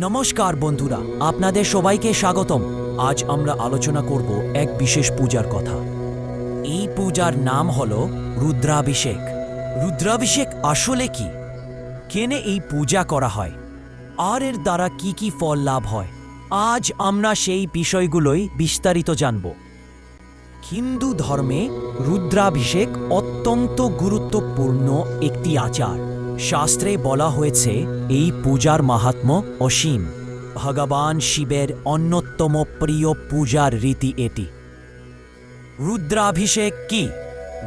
নমস্কার বন্ধুরা, আপনাদের সবাইকে স্বাগতম। আজ আমরা আলোচনা করব এক বিশেষ পূজার কথা। এই পূজার নাম হল রুদ্রাভিষেক। রুদ্রাভিষেক আসলে কি? কেনে এই পূজা করা হয়? আর এর দ্বারা কি কি ফল লাভ হয়? আজ আমরা সেই বিষয়গুলোই বিস্তারিত জানব। হিন্দু ধর্মে রুদ্রাভিষেক অত্যন্ত গুরুত্বপূর্ণ একটি আচার। শাস্ত্রে বলা হয়েছে, এই পূজার মাহাত্ম্য অসীম। ভগবান শিবের অন্যতম প্রিয় পূজার রীতি এটি। রুদ্রাভিষেক কি?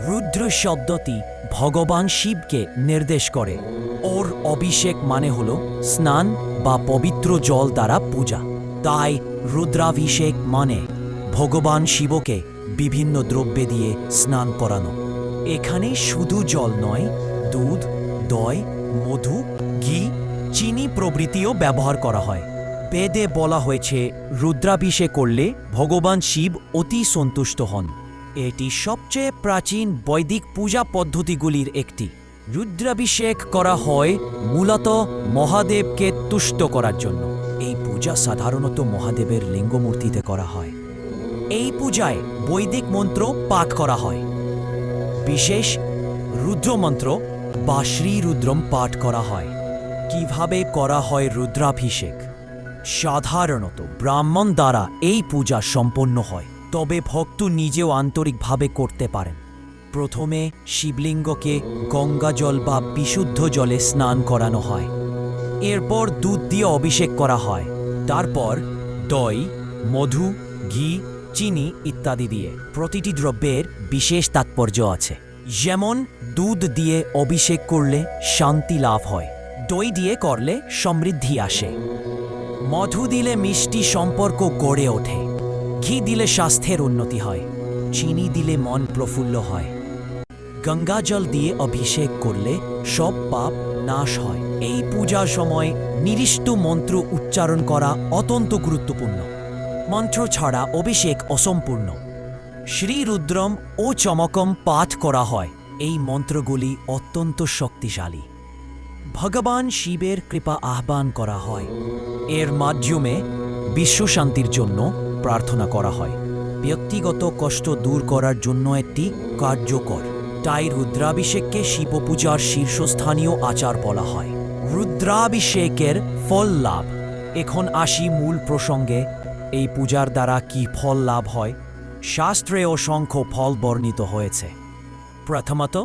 রুদ্র শব্দটি ভগবান শিবকে নির্দেশ করে। ওর অভিষেক মানে হল স্নান বা পবিত্র জল দ্বারা পূজা। তাই রুদ্রাভিষেক মানে ভগবান শিবকে বিভিন্ন দ্রব্যে দিয়ে স্নান করানো। এখানে শুধু জল নয়, দুধ দই, মধু, ঘি, চিনি প্রভৃতিও ব্যবহার করা হয়। বেদে বলা হয়েছে রুদ্রাভিষেক করলে ভগবান শিব অতি সন্তুষ্ট হন। এটি সবচেয়ে প্রাচীন বৈদিক পূজা পদ্ধতিগুলির একটি। রুদ্রাভিষেক করা হয় মূলত মহাদেবকে তুষ্ট করার জন্য। এই পূজা সাধারণত মহাদেবের লিঙ্গমূর্তিতে করা হয়। এই পূজায় বৈদিক মন্ত্র পাঠ করা হয়। বিশেষ রুদ্রমন্ত্র বা শ্রীরুদ্রম পাঠ করা হয়। কীভাবে করা হয় রুদ্রাভিষেক? সাধারণত ব্রাহ্মণ দ্বারা এই পূজা সম্পন্ন হয়, তবে ভক্ত নিজেও আন্তরিকভাবে করতে পারেন। প্রথমে শিবলিঙ্গকে গঙ্গা জল বা বিশুদ্ধ জলে স্নান করানো হয়। এরপর দুধ দিয়ে অভিষেক করা হয়। তারপর দই, মধু, ঘি, চিনি ইত্যাদি দিয়ে। প্রতিটি দ্রব্যের বিশেষ তাৎপর্য আছে। যেমন দুধ দিয়ে অভিষেক করলে শান্তি লাভ হয়, দই দিয়ে করলে সমৃদ্ধি আসে। মধু দিলে মিষ্টি সম্পর্ক গড়ে ওঠে। ঘি দিলে স্বাস্থ্যের উন্নতি হয়। চিনি দিলে মন প্রফুল্ল হয়। গঙ্গা জল দিয়ে অভিষেক করলে সব পাপ নাশ হয়। এই পূজার সময় নিরিষ্ট মন্ত্র উচ্চারণ করা অত্যন্ত গুরুত্বপূর্ণ। মন্ত্র ছাড়া অভিষেক অসম্পূর্ণ। শ্রীরুদ্রম ও চমকম পাঠ করা হয়। এই মন্ত্রগুলি অত্যন্ত শক্তিশালী। ভগবান শিবের কৃপা আহ্বান করা হয়। এর মাধ্যমে বিশ্বশান্তির জন্য প্রার্থনা করা হয়। ব্যক্তিগত কষ্ট দূর করার জন্য একটি কার্যকর। তাই রুদ্রাভিষেককে শিবপূজার শীর্ষস্থানীয় আচার বলা হয়। রুদ্রাভিষেকের ফল লাভ। এখন আসি মূল প্রসঙ্গে। এই পূজার দ্বারা কি ফল লাভ হয়? শাস্ত্রে অসংখ্য ফল বর্ণিত হয়েছে। প্রথমত,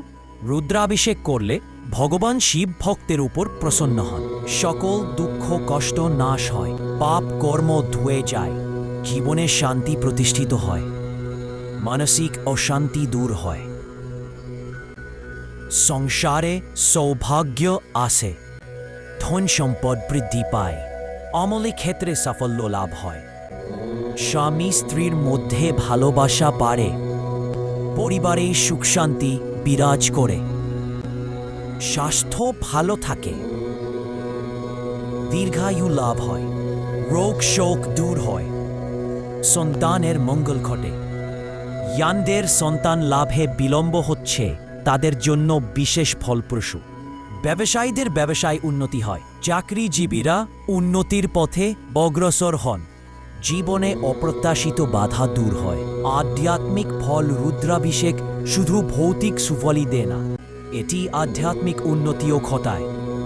রুদ্রাভিষেক করলে ভগবান শিব ভক্তের উপর প্রসন্ন হন। সকল দুঃখ, কষ্ট নাশ হয়, পাপ কর্ম ধুয়ে যায়, জীবনে শান্তি প্রতিষ্ঠিত হয়, মানসিক অশান্তি দূর হয়। সংসারে সৌভাগ্য আসে, ধন সম্পদ বৃদ্ধি পায় আমলে ক্ষেত্রে সাফল্য লাভ হয়। স্বামী স্ত্রীর মধ্যে ভালোবাসা পারে পরিবারে সুখ শান্তি বিরাজ করে, স্বাস্থ্য ভালো থাকে, দীর্ঘায়ু লাভ হয়, রোগ শোক দূর হয়, সন্তানের মঙ্গল ঘটে। ইয়ানদের সন্তান লাভে বিলম্ব হচ্ছে, তাদের জন্য বিশেষ ফলপ্রসূ। ব্যবসায়ীদের ব্যবসায় উন্নতি হয়, চাকরিজীবীরা উন্নতির পথে অগ্রসর হন। জীবনে অপ্রত্যাশিত বাধা দূর হয়। আধ্যাত্মিক ফল রুদ্রাভিষেক শুধু ভৌতিক সুফলই দেয় না, এটি আধ্যাত্মিক উন্নতিও ঘটায়।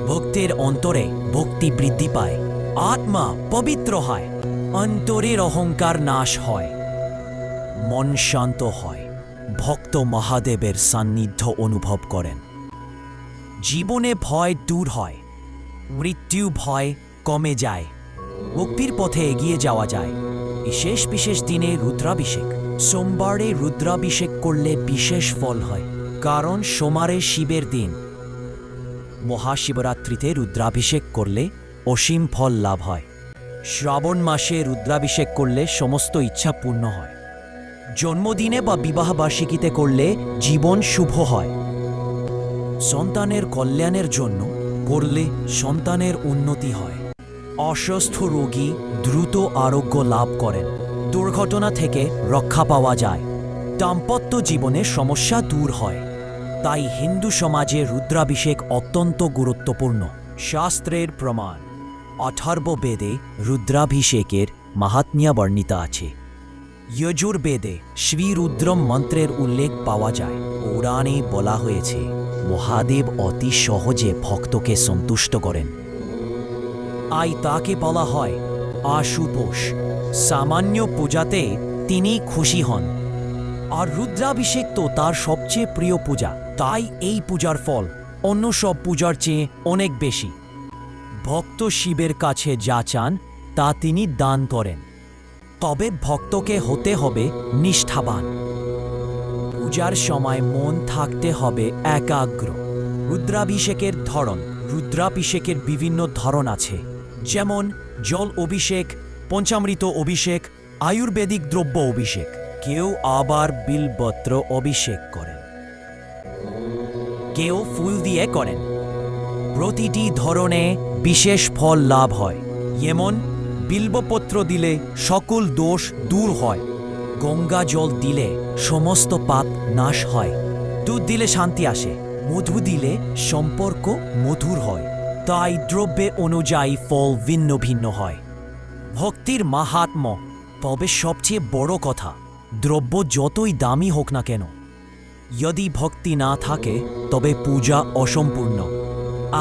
ভক্তের অন্তরে ভক্তি বৃদ্ধি পায়, আত্মা পবিত্র হয়, অন্তরের অহংকার নাশ হয়। মন শান্ত হয়, ভক্ত মহাদেবের সান্নিধ্য অনুভব করেন। জীবনে ভয় দূর হয়, মৃত্যু ভয় কমে যায়। মুক্তির পথে এগিয়ে যাওয়া যায়। বিশেষ বিশেষ দিনে রুদ্রাভিষেক। সোমবারে রুদ্রাভিষেক করলে বিশেষ ফল হয়, কারণ সোমারে শিবের দিন। মহাশিবরাত্রিতে রুদ্রাভিষেক করলে অসীম ফল লাভ হয়। শ্রাবণ মাসে রুদ্রাভিষেক করলে সমস্ত ইচ্ছা পূর্ণ হয়। জন্মদিনে বা বিবাহবার্ষিকীতে করলে জীবন শুভ হয়। সন্তানের কল্যাণের জন্য করলে সন্তানের উন্নতি হয়। অসুস্থ রোগী দ্রুত আরোগ্য লাভ করেন। দুর্ঘটনা থেকে রক্ষা পাওয়া যায়। দাম্পত্য জীবনে সমস্যা দূর হয়। তাই হিন্দু সমাজে রুদ্রাভিষেক অত্যন্ত গুরুত্বপূর্ণ। শাস্ত্রের প্রমাণ, অথর্ব বেদে রুদ্রাভিষেকের মাহাত্ম্য বর্ণিত আছে। যজুর্বেদে শ্রীরুদ্রম মন্ত্রের উল্লেখ পাওয়া যায়। পুরাণে বলা হয়েছে, মহাদেব অতি সহজে ভক্তকে সন্তুষ্ট করেন। আই তাকে বলা হয় আশুতোষ। সামান্য পূজাতে তিনি খুশি হন। আর রুদ্রাভিষেক তো তার সবচেয়ে প্রিয় পূজা। তাই এই পূজার ফল অন্য সব পূজার চেয়ে অনেক বেশি। ভক্ত শিবের কাছে যা চান, তা তিনি দান করেন। তবে ভক্তকে হতে হবে নিষ্ঠাবান। পূজার সময় মন থাকতে হবে একাগ্র। রুদ্রাভিষেকের ধরন, রুদ্রাভিষেকের বিভিন্ন ধরন আছে। যেমন জল অভিষেক, পঞ্চামৃত অভিষেক, আয়ুর্বেদিক দ্রব্য অভিষেক। কেউ আবার বিলপত্র অভিষেক করেন। কেউ ফুল দিয়ে করেন। প্রতিটি ধরনে বিশেষ ফল লাভ হয়। যেমন বিল্বপত্র দিলে সকল দোষ দূর হয়। গঙ্গা জল দিলে সমস্ত পাপ নাশ হয়। দুধ দিলে শান্তি আসে। মধু দিলে সম্পর্ক মধুর হয়। তাই দ্রব্যে অনুযায়ী ফল ভিন্ন ভিন্ন হয়। ভক্তির মাহাত্ম্য তবে সবচেয়ে বড় কথা, দ্রব্য যতই দামি হোক না কেন, যদি ভক্তি না থাকে, তবে পূজা অসম্পূর্ণ।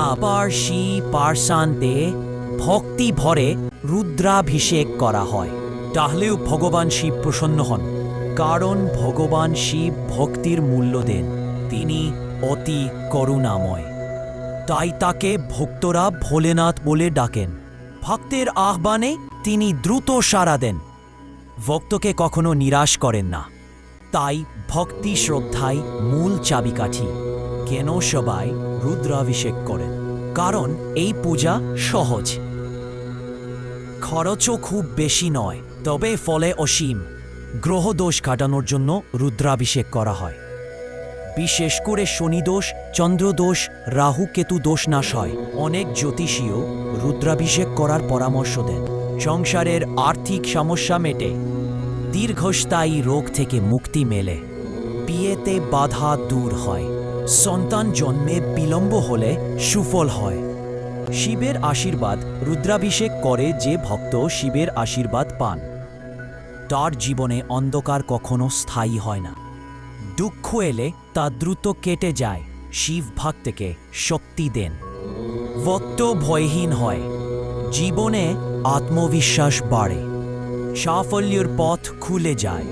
আবার শি পার্সান্তে ভক্তি ভরে রুদ্রাভিষেক করা হয়। তাহলেও ভগবান শিব প্রসন্ন হন, কারণ ভগবান শিব ভক্তির মূল্য দেন। তিনি অতি করুণাময়। তাই তাকে ভক্তরা ভোলেনাথ বলে ডাকেন। ভক্তের আহ্বানে তিনি দ্রুত সাড়া দেন। ভক্তকে কখনো নিরাশ করেন না। তাই ভক্তি শ্রদ্ধাই মূল চাবিকাঠি, কেন সবাই রুদ্রাভিষেক করেন। কারণ এই পূজা সহজ। খরচও খুব বেশি নয়, তবে ফলে অসীম। গ্রহদোষ কাটানোর জন্য রুদ্রাভিষেক করা হয়। বিশেষ করে শনিদোষ চন্দ্রদোষ রাহু কেতু দোষ নাশ হয়। অনেক জ্যোতিষীও রুদ্রাভিষেক করার পরামর্শ দেন। সংসারের আর্থিক সমস্যা মেটে দীর্ঘস্থায়ী রোগ থেকে মুক্তি মেলে। বিয়েতে বাধা দূর হয়। সন্তান জন্মে বিলম্ব হলে সুফল হয়। শিবের আশীর্বাদ রুদ্রাভিষেক করে যে ভক্ত শিবের আশীর্বাদ পান। তার জীবনে অন্ধকার কখনো স্থায়ী হয় না। দুঃখ এলে তা দ্রুত কেটে যায়। শিব ভক্তকে শক্তি দেন। ভক্ত ভয়হীন হয়। জীবনে আত্মবিশ্বাস বাড়ে। সাফল্যের পথ খুলে যায়।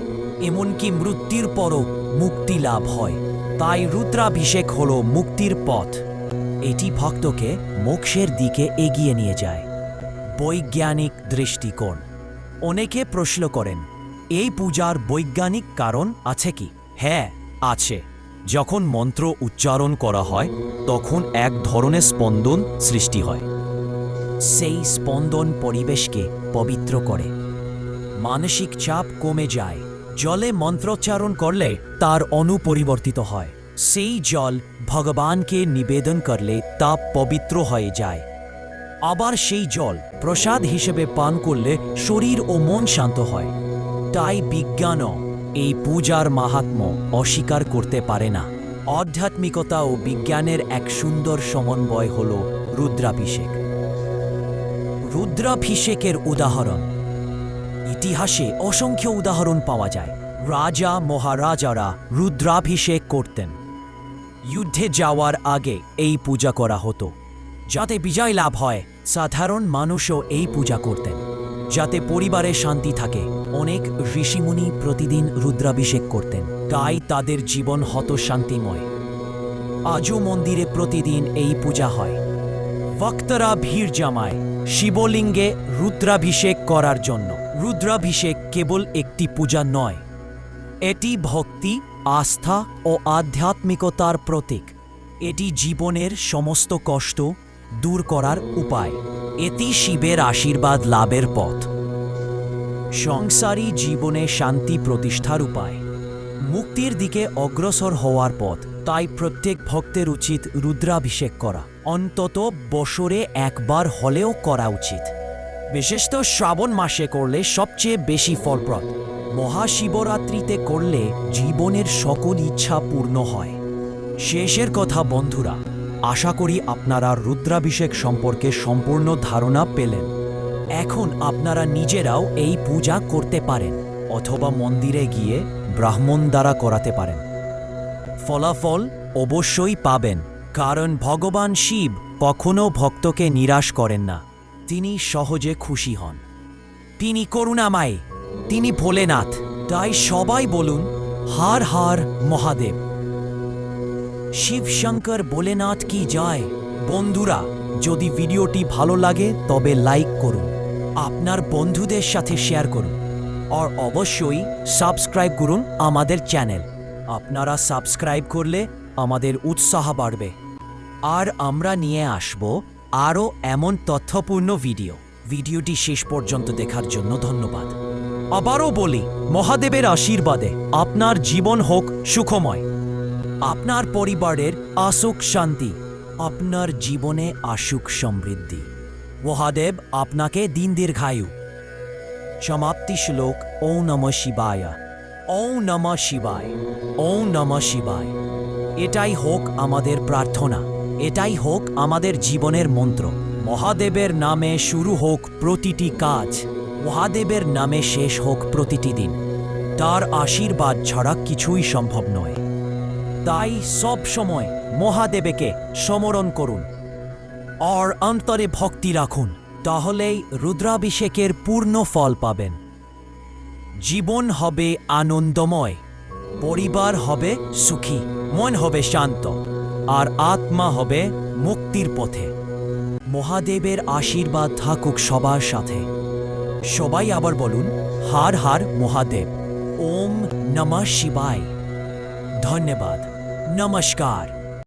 এমনকি মৃত্যুর পরও মুক্তি লাভ হয়। তাই রুদ্রাভিষেক হল মুক্তির পথ। এটি ভক্তকে মোক্ষের দিকে এগিয়ে নিয়ে যায়। বৈজ্ঞানিক দৃষ্টিকোণ। অনেকে প্রশ্ন করেন, এই পূজার বৈজ্ঞানিক কারণ আছে কি? হ্যাঁ আছে। যখন মন্ত্র উচ্চারণ করা হয়, তখন এক ধরনের স্পন্দন সৃষ্টি হয়। সেই স্পন্দন পরিবেশকে পবিত্র করে। মানসিক চাপ কমে যায়। জলে মন্ত্রোচ্চারণ করলে তার অণু পরিবর্তিত হয়। সেই জল ভগবানকে নিবেদন করলে তা পবিত্র হয়ে যায়। আবার সেই জল প্রসাদ হিসেবে পান করলে শরীর ও মন শান্ত হয়। তাই বিজ্ঞানও এই পূজার মাহাত্ম্য অস্বীকার করতে পারে না। আধ্যাত্মিকতা ও বিজ্ঞানের এক সুন্দর সমন্বয় হল রুদ্রাভিষেক। রুদ্রাভিষেকের উদাহরণ। ইতিহাসে অসংখ্য উদাহরণ পাওয়া যায়। রাজা, মহারাজারা রুদ্রাভিষেক করতেন। যুদ্ধে যাওয়ার আগে এই পূজা করা হতো। যাতে বিজয় লাভ হয়, সাধারণ মানুষও এই পূজা করতেন। যাতে পরিবারে শান্তি থাকে। অনেক ঋষিমুনি প্রতিদিন রুদ্রাভিষেক করতেন। তাই তাদের জীবন হত শান্তিময় আজও মন্দিরে প্রতিদিন এই পূজা হয়। ভক্তরা ভিড় জামায় শিবলিঙ্গে রুদ্রাভিষেক করার জন্য। রুদ্রাভিষেক কেবল একটি পূজা নয়। এটি ভক্তি, আস্থা ও আধ্যাত্মিকতার প্রতীক। এটি জীবনের সমস্ত কষ্ট দূর করার উপায়। এটি শিবের আশীর্বাদ লাভের পথ। সংসারী জীবনে শান্তি প্রতিষ্ঠার উপায়। মুক্তির দিকে অগ্রসর হওয়ার পথ। তাই প্রত্যেক ভক্তের উচিত রুদ্রাভিষেক করা। অন্তত বছরে একবার হলেও করা উচিত। বিশেষত শ্রাবণ মাসে করলে সবচেয়ে বেশি ফলপ্রদ। মহাশিবরাত্রিতে করলে জীবনের সকল ইচ্ছা পূর্ণ হয়। শেষের কথা, বন্ধুরা আশা করি আপনারা রুদ্রাভিষেক সম্পর্কে সম্পূর্ণ ধারণা পেলেন। এখন আপনারা নিজেরাও এই পূজা করতে পারেন, অথবা মন্দিরে গিয়ে ব্রাহ্মণ দ্বারা করাতে পারেন। ফলাফল অবশ্যই পাবেন, কারণ ভগবান শিব কখনো ভক্তকে নিরাশ করেন না, তিনি সহজে খুশি হন। তিনি করুণাময়, তিনি ভোলেনাথ, তাই সবাই বলুন, হার হার মহাদেব। শিব শঙ্কর ভোলেনাথ কি যায় বন্ধুরা, যদি ভিডিওটি ভালো লাগে, তবে লাইক করুন। আপনার বন্ধুদের সাথে শেয়ার করুন। আর অবশ্যই সাবস্ক্রাইব করুন আমাদের চ্যানেল। আপনারা সাবস্ক্রাইব করলে আমাদের উৎসাহ বাড়বে। আর আমরা নিয়ে আসব আরও এমন তথ্যপূর্ণ ভিডিও। ভিডিওটি শেষ পর্যন্ত দেখার জন্য ধন্যবাদ। আবারও বলি, মহাদেবের আশীর্বাদে আপনার জীবন হোক সুখময়। আপনার পরিবারের আসুক শান্তি, আপনার জীবনে আসুক সমৃদ্ধি। মহাদেব আপনাকে দিন দীর্ঘায়ু। সমাপ্তি শ্লোক, ও নম শিবায়া। ও নম শিবায়। ও নম শিবায়। এটাই হোক আমাদের প্রার্থনা, এটাই হোক আমাদের জীবনের মন্ত্র। মহাদেবের নামে শুরু হোক প্রতিটি কাজ, মহাদেবের নামে শেষ হোক প্রতিটি দিন। তার আশীর্বাদ ছাড়া কিছুই সম্ভব নয়। তাই সব সময় মহাদেবকে সমরণ করুন। আর অন্তরে ভক্তি রাখুন, তাহলেই রুদ্রাভিষেকের পূর্ণ ফল পাবেন। জীবন হবে আনন্দময়, পরিবার হবে সুখী, মন হবে শান্ত, আর আত্মা হবে মুক্তির পথে। মহাদেবের আশীর্বাদ থাকুক সবার সাথে। সবাই আবার বলুন, হার হার মহাদেব। ওম নমঃ শিবায়। ধন্যবাদ নমস্কার